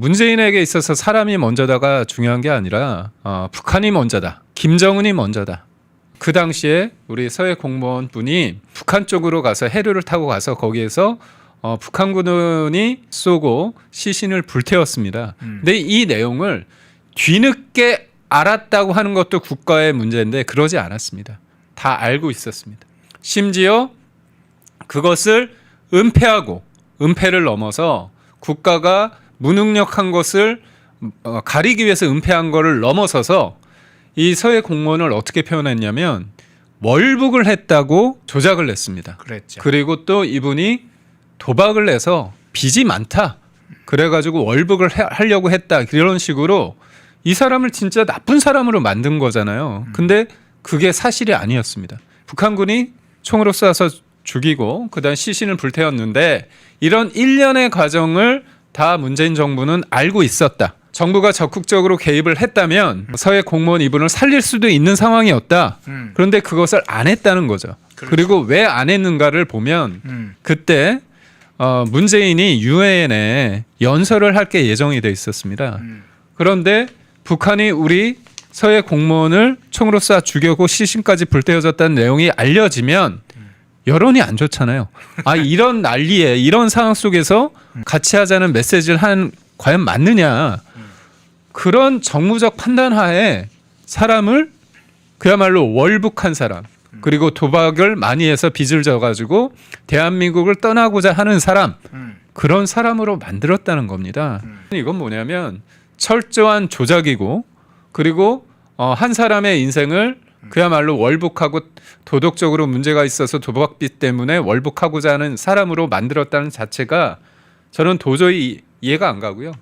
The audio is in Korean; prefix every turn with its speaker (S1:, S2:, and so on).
S1: 문재인에게 있어서 사람이 먼저다가 중요한 게 아니라 어, 북한이 먼저다. 김정은이 먼저다. 그 당시에 우리 서해 공무원 분이 북한 쪽으로 가서 해류를 타고 가서 거기에서 어, 북한군이 쏘고 시신을 불태웠습니다. 근데 이 내용을 뒤늦게 알았다고 하는 것도 국가의 문제인데 그러지 않았습니다. 다 알고 있었습니다. 심지어 그것을 은폐하고 은폐를 넘어서 국가가 무능력한 것을 어, 가리기 위해서 은폐한 것을 넘어서서 이 서해 공무원을 어떻게 표현했냐면 월북을 했다고 조작을 냈습니다.
S2: 그랬죠.
S1: 그리고 또 이분이 도박을 내서 빚이 많다. 그래가지고 월북을 해- 하려고 했다. 이런 식으로 이 사람을 진짜 나쁜 사람으로 만든 거잖아요. 근데 그게 사실이 아니었습니다. 북한군이 총으로 쏴서 죽이고 그다음 시신을 불태웠는데 이런 일련의 과정을 다 문재인 정부는 알고 있었다. 정부가 적극적으로 개입을 했다면 서해 공무원 이분을 살릴 수도 있는 상황이었다.
S2: 음.
S1: 그런데 그것을 안 했다는 거죠.
S2: 그렇죠.
S1: 그리고 왜 안 했는가를 보면
S2: 음.
S1: 그때 어, 문재인이 유엔에 연설을 할 게 예정이 돼 있었습니다.
S2: 음.
S1: 그런데 북한이 우리 서해 공무원을 총으로 쏴 죽였고 시신까지 불태워졌다는 내용이 알려지면 여론이 안 좋잖아요. 아 이런 난리에 이런 상황 속에서 같이 하자는 메시지를 한 과연 맞느냐 그런 정무적 판단하에 사람을 그야말로 월북한 사람 그리고 도박을 많이 해서 빚을 져가지고 대한민국을 떠나고자 하는 사람
S2: 음.
S1: 그런 사람으로 만들었다는 겁니다. 이건 뭐냐면 철저한 조작이고 그리고 어, 한 사람의 인생을 그야말로 월북하고 도덕적으로 문제가 있어서 도박빚 때문에 월북하고자 하는 사람으로 만들었다는 자체가 저는 도저히 이해가 안 가고요.